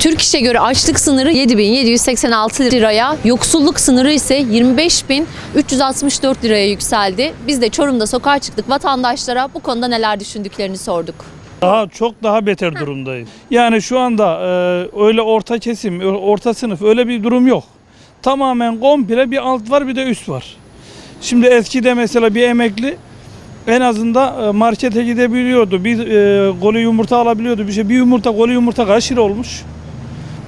Türk İş'e göre açlık sınırı 7786 liraya, yoksulluk sınırı ise 25364 liraya yükseldi. Biz de Çorum'da sokağa çıktık vatandaşlara bu konuda neler düşündüklerini sorduk. Daha çok daha beter durumdayız. Yani şu anda e, öyle orta kesim, orta sınıf öyle bir durum yok. Tamamen komple bir alt var bir de üst var. Şimdi eskide mesela bir emekli en azından e, markete gidebiliyordu. Bir e, kolu yumurta alabiliyordu. Bir şey bir yumurta kolu yumurta kaç lira olmuş?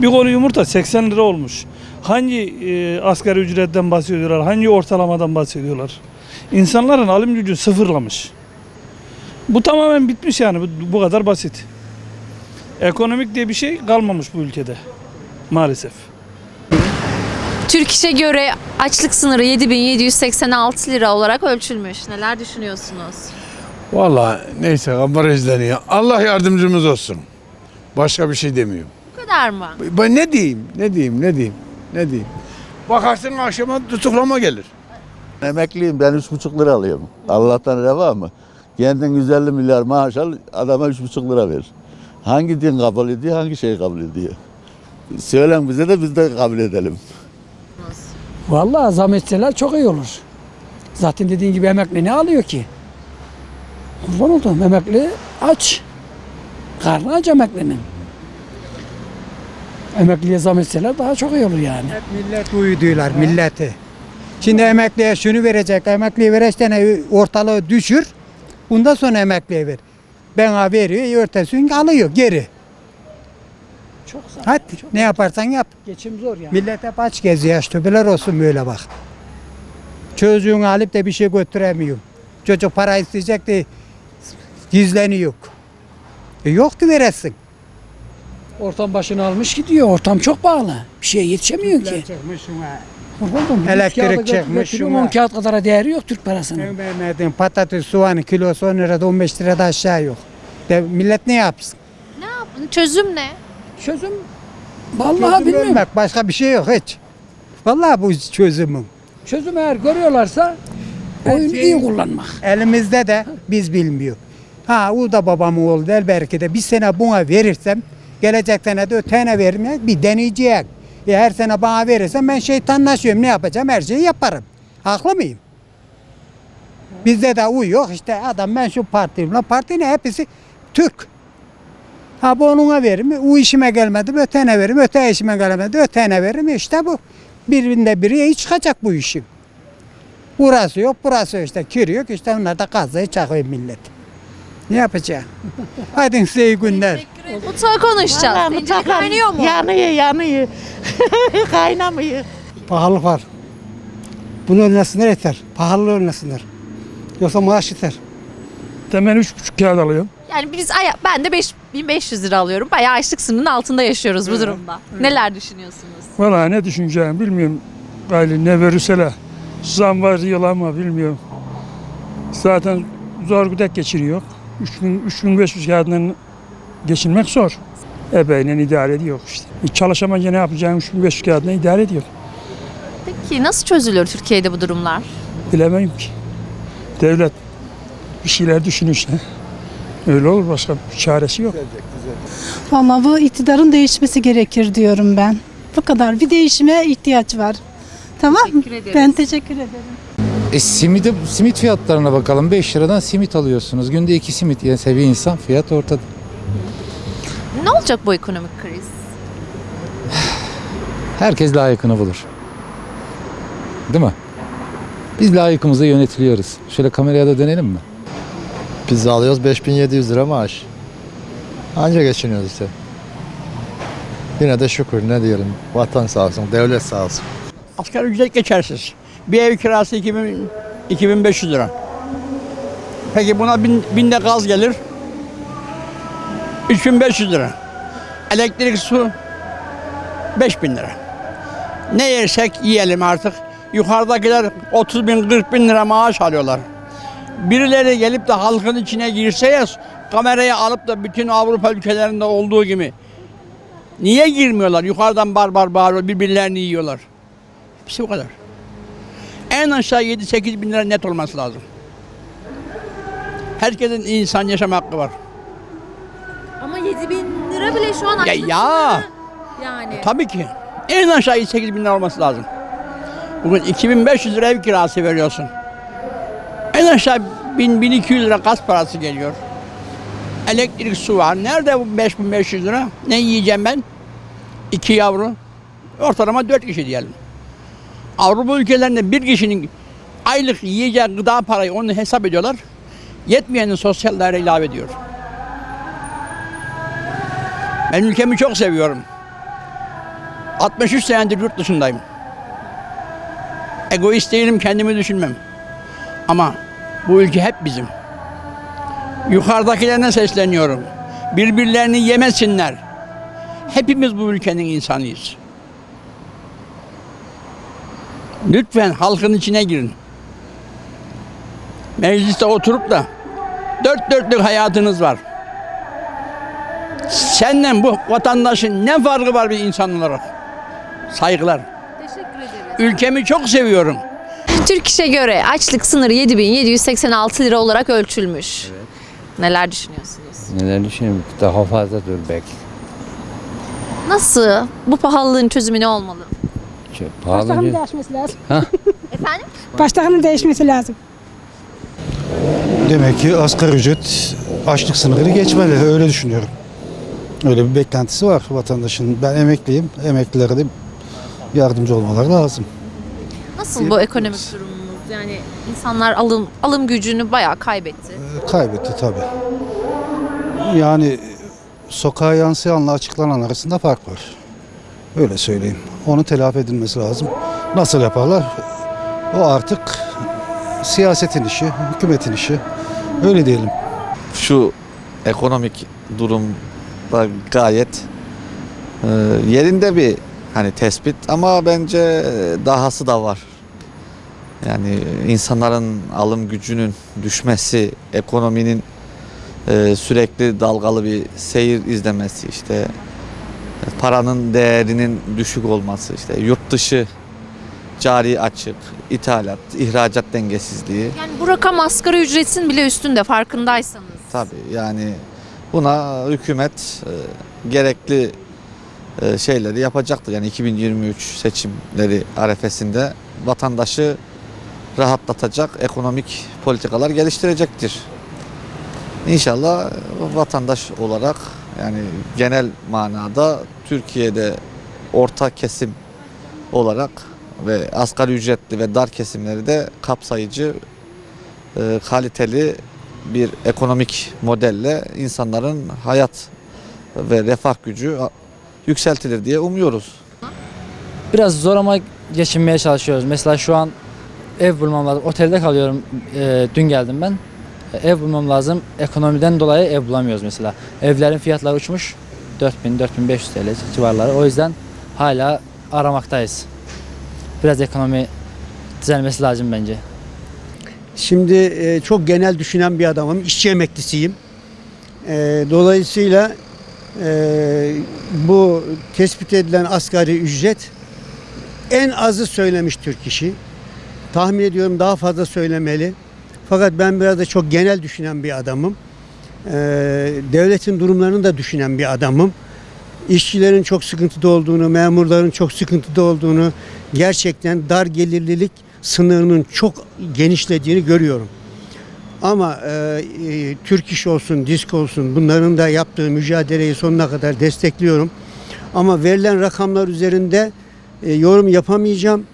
Bir kolu yumurta 80 lira olmuş. Hangi e, asgari ücretten bahsediyorlar? Hangi ortalamadan bahsediyorlar? İnsanların alım gücü sıfırlamış. Bu tamamen bitmiş yani bu, bu kadar basit. Ekonomik diye bir şey kalmamış bu ülkede maalesef. Türk İş'e göre açlık sınırı 7786 lira olarak ölçülmüş. Neler düşünüyorsunuz? Vallahi neyse kabar izleniyor. Allah yardımcımız olsun. Başka bir şey demiyorum. Kadar mı? Ben ne diyeyim? Ne diyeyim? Ne diyeyim? Ne diyeyim? Bakarsın akşama tutuklama gelir. Emekliyim ben üç buçuk lira alıyorum. Allah'tan reva mı? Kendin 150 milyar maaş al adama üç buçuk lira ver. Hangi din kabul ediyor hangi şey kabul ediyor? Söylen bize de biz de kabul edelim. Vallahi zam etseler çok iyi olur. Zaten dediğin gibi emekli ne alıyor ki? Kurban oldum emekli aç. Karnı aç emeklinin. Emekliye zam etseler daha çok iyi olur yani. Millet uyudular milleti. Şimdi emekliye şunu verecek, emekliye vereçten ortalığı düşür. Bundan sonra emekliye ver. Bana veriyor, ertesi gün alıyor geri. Çok zam. Hadi ne yaparsan yap. Geçim zor yani. Millet hep aç geziyor, yaş töbeler olsun böyle bak. Çocuğunu alıp da bir şey götüremiyor. Çocuk para isteyecek de gizleniyor. E yok ki veresin. Ortam başını almış gidiyor. Ortam çok pahalı. Bir şeye yetişemiyor ki. Oldum. bir Elektrik götürüyorum, şuna. on kağıt kadar değeri yok Türk parasının. Ben vermedim patates, soğanı kilosu 10 lirada 15 lirada aşağı yok. De, millet ne yapsın? Ne yapın? Çözüm ne? Çözüm Vallahi Çözüm bilmiyorum. ölmek, başka bir şey yok hiç. Vallahi bu çözümüm. Çözüm eğer görüyorlarsa oyunu şey- iyi kullanmak. Elimizde de biz bilmiyor. Ha o da babamın oğlu der belki de bir sene buna verirsem gelecek sene de ötene vermeye bir deneyecek. E her sene bana verirsen ben şeytanlaşıyorum ne yapacağım her şeyi yaparım. Haklı mıyım? Bizde de uyuyor işte adam ben şu partiyim. La parti ne hepsi Türk. Ha bu onuna veririm. O işime gelmedi ötene veririm. Öte işime gelmedi ötene veririm. İşte bu. Birbirinde biri çıkacak bu işin. Burası yok, burası işte kir yok. İşte onlar da kazayı çakıyor millet. Ne yapacağım? Hadi size iyi günler. Mutfağa konuşacağız. Vallahi Tencere mutfaklar kaynıyor mu? Yanıyor, yanıyor. Kaynamıyor. Pahalılık var. Bunu önlesinler yeter. Pahalılığı önlesinler. Yoksa maaş yeter. Hemen üç buçuk kağıt alıyorum. Yani biz aya- ben de 5500 lira alıyorum. Bayağı açlık sınırının altında yaşıyoruz bu durumda. Neler düşünüyorsunuz? Valla ne düşüneceğim bilmiyorum. Gayri ne verirseler. Zam var diyorlar ama bilmiyorum. Zaten zor gıdak geçiriyor. 3000 3500 kağıdından geçinmek zor. Ebeğiyle idare ediyor işte. Hiç çalışamayınca ne yapacağım 3500 kağıdına idare ediyor. Peki nasıl çözülür Türkiye'de bu durumlar? Bilemem ki. Devlet bir şeyler düşünürse öyle olur başka bir çaresi yok. Ama bu iktidarın değişmesi gerekir diyorum ben. Bu kadar. Bir değişime ihtiyaç var. Tamam? Teşekkür ederiz. Ben teşekkür ederim. E simide, simit fiyatlarına bakalım. 5 liradan simit alıyorsunuz. Günde 2 simit yese bir insan fiyat ortada. Ne olacak bu ekonomik kriz? Herkes layıkını bulur. Değil mi? Biz layıkımıza yönetiliyoruz. Şöyle kameraya da dönelim mi? Biz alıyoruz 5700 lira maaş. Anca geçiniyoruz işte. Yine de şükür ne diyelim. Vatan sağ olsun, devlet sağ olsun. Asgari ücret geçersiz. Bir ev kirası 2000, 2500 lira. Peki buna bin, binde gaz gelir. 3500 lira. Elektrik, su 5000 lira. Ne yersek yiyelim artık. Yukarıdakiler 30 bin 40 bin lira maaş alıyorlar. Birileri gelip de halkın içine girse ya kamerayı alıp da bütün Avrupa ülkelerinde olduğu gibi niye girmiyorlar? Yukarıdan barbar bağırıyor birbirlerini yiyorlar. Hepsi bu kadar. En aşağı 7-8 bin lira net olması lazım. Herkesin insan yaşam hakkı var. Ama 7000 lira bile şu an Ya, açlık ya sınırı. Yani Tabii ki. En aşağı 8 bin lira olması lazım. Bugün 2500 lira ev kirası veriyorsun. En aşağı 1000-1200 lira gaz parası geliyor. Elektrik, su var. Nerede bu 5500 lira? Ne yiyeceğim ben? İki yavru. Ortalama 4 kişi diyelim. Avrupa ülkelerinde bir kişinin aylık yiyeceği gıda parayı onu hesap ediyorlar. Yetmeyenin sosyal daire ilave ediyor. Ben ülkemi çok seviyorum. 63 senedir yurt dışındayım. Egoist değilim, kendimi düşünmem. Ama bu ülke hep bizim. Yukarıdakilerine sesleniyorum. Birbirlerini yemesinler. Hepimiz bu ülkenin insanıyız. Lütfen halkın içine girin. Mecliste oturup da dört dörtlük hayatınız var. Senden bu vatandaşın ne farkı var bir insan olarak? Saygılar. teşekkür ederiz. Ülkemi çok seviyorum. Türk İş'e göre açlık sınırı 7786 lira olarak ölçülmüş. Neler düşünüyorsunuz? Neler düşünüyorum? Daha fazladır belki. Nasıl? Bu pahalılığın çözümü ne olmalı? Çok pahalı. değişmesi lazım. Efendim? Baştakanın değişmesi lazım. Demek ki asgari ücret açlık sınırını geçmeli. Öyle düşünüyorum. Öyle bir beklentisi var vatandaşın. Ben emekliyim. Emeklilere de yardımcı olmaları lazım. Nasıl bu ekonomik durumumuz? Yani insanlar alım alım gücünü bayağı kaybetti. Kaybetti tabii. Yani sokağa yansıyanla açıklanan arasında fark var. Öyle söyleyeyim. Onun telafi edilmesi lazım. Nasıl yaparlar? O artık siyasetin işi, hükümetin işi. Öyle diyelim. Şu ekonomik durum da gayet e, yerinde bir hani tespit ama bence dahası da var. Yani insanların alım gücünün düşmesi, ekonominin e, sürekli dalgalı bir seyir izlemesi işte paranın değerinin düşük olması işte yurt dışı cari açık, ithalat, ihracat dengesizliği. Yani bu rakam asgari ücretin bile üstünde farkındaysanız. Tabii yani buna hükümet e, gerekli e, şeyleri yapacaktır. Yani 2023 seçimleri arefesinde vatandaşı rahatlatacak ekonomik politikalar geliştirecektir. İnşallah vatandaş olarak yani genel manada Türkiye'de orta kesim olarak ve asgari ücretli ve dar kesimleri de kapsayıcı e, kaliteli bir ekonomik modelle insanların hayat ve refah gücü yükseltilir diye umuyoruz. Biraz zor ama geçinmeye çalışıyoruz. Mesela şu an ev bulmam lazım. Otelde kalıyorum. Ee, dün geldim ben. Ev bulmam lazım. Ekonomiden dolayı ev bulamıyoruz mesela. Evlerin fiyatları uçmuş. 4000-4500 TL civarları. O yüzden hala aramaktayız. Biraz ekonomi düzelmesi lazım bence. Şimdi e, çok genel düşünen bir adamım. İşçi emeklisiyim. E, dolayısıyla e, bu tespit edilen asgari ücret en azı söylemiş Türk işi. Tahmin ediyorum daha fazla söylemeli. Fakat ben biraz da çok genel düşünen bir adamım. E, devletin durumlarını da düşünen bir adamım. İşçilerin çok sıkıntıda olduğunu, memurların çok sıkıntıda olduğunu, gerçekten dar gelirlilik sınırının çok genişlediğini görüyorum. Ama e, e, Türk İş olsun, Disk olsun bunların da yaptığı mücadeleyi sonuna kadar destekliyorum. Ama verilen rakamlar üzerinde e, yorum yapamayacağım.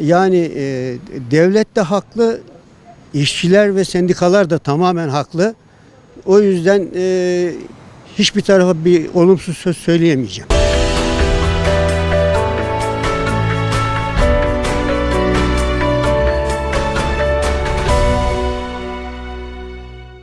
Yani e, devlet de haklı, işçiler ve sendikalar da tamamen haklı. O yüzden e, hiçbir tarafa bir olumsuz söz söyleyemeyeceğim.